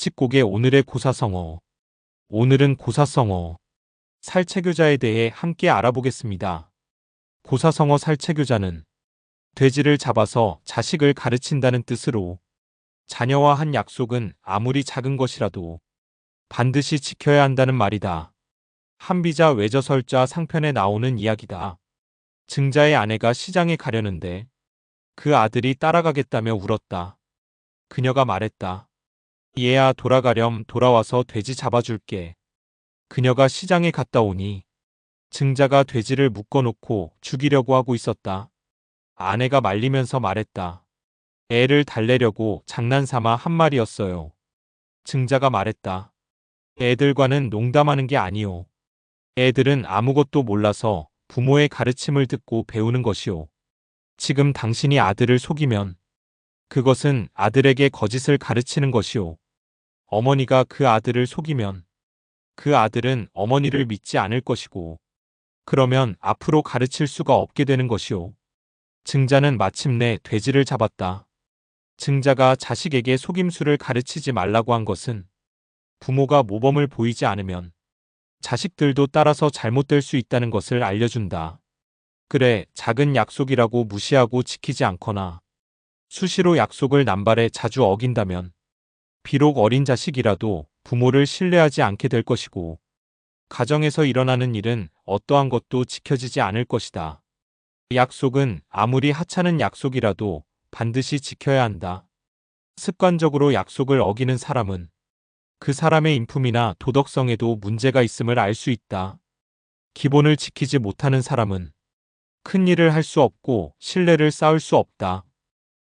칙곡의 오늘의 고사성어. 오늘은 고사성어. 살체교자에 대해 함께 알아보겠습니다. 고사성어 살체교자는 돼지를 잡아서 자식을 가르친다는 뜻으로 자녀와 한 약속은 아무리 작은 것이라도 반드시 지켜야 한다는 말이다. 한비자 외저설자 상편에 나오는 이야기다. 증자의 아내가 시장에 가려는데 그 아들이 따라가겠다며 울었다. 그녀가 말했다. 얘야 돌아가렴 돌아와서 돼지 잡아줄게. 그녀가 시장에 갔다 오니 증자가 돼지를 묶어놓고 죽이려고 하고 있었다. 아내가 말리면서 말했다. 애를 달래려고 장난삼아 한 말이었어요. 증자가 말했다. 애들과는 농담하는 게 아니오. 애들은 아무것도 몰라서 부모의 가르침을 듣고 배우는 것이오. 지금 당신이 아들을 속이면 그것은 아들에게 거짓을 가르치는 것이오. 어머니가 그 아들을 속이면 그 아들은 어머니를 믿지 않을 것이고 그러면 앞으로 가르칠 수가 없게 되는 것이오. 증자는 마침내 돼지를 잡았다. 증자가 자식에게 속임수를 가르치지 말라고 한 것은 부모가 모범을 보이지 않으면 자식들도 따라서 잘못될 수 있다는 것을 알려준다. 그래, 작은 약속이라고 무시하고 지키지 않거나 수시로 약속을 남발해 자주 어긴다면 비록 어린 자식이라도 부모를 신뢰하지 않게 될 것이고 가정에서 일어나는 일은 어떠한 것도 지켜지지 않을 것이다. 약속은 아무리 하찮은 약속이라도 반드시 지켜야 한다. 습관적으로 약속을 어기는 사람은 그 사람의 인품이나 도덕성에도 문제가 있음을 알 수 있다. 기본을 지키지 못하는 사람은 큰 일을 할 수 없고 신뢰를 쌓을 수 없다.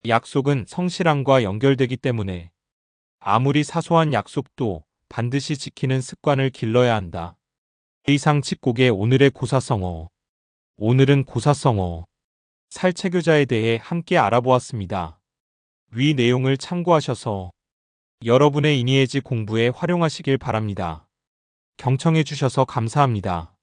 약속은 성실함과 연결되기 때문에 아무리 사소한 약속도 반드시 지키는 습관을 길러야 한다. 이상 칙곡의 오늘의 고사성어. 오늘은 고사성어. 살체교자에 대해 함께 알아보았습니다. 위 내용을 참고하셔서 여러분의 이니에지 공부에 활용하시길 바랍니다. 경청해 주셔서 감사합니다.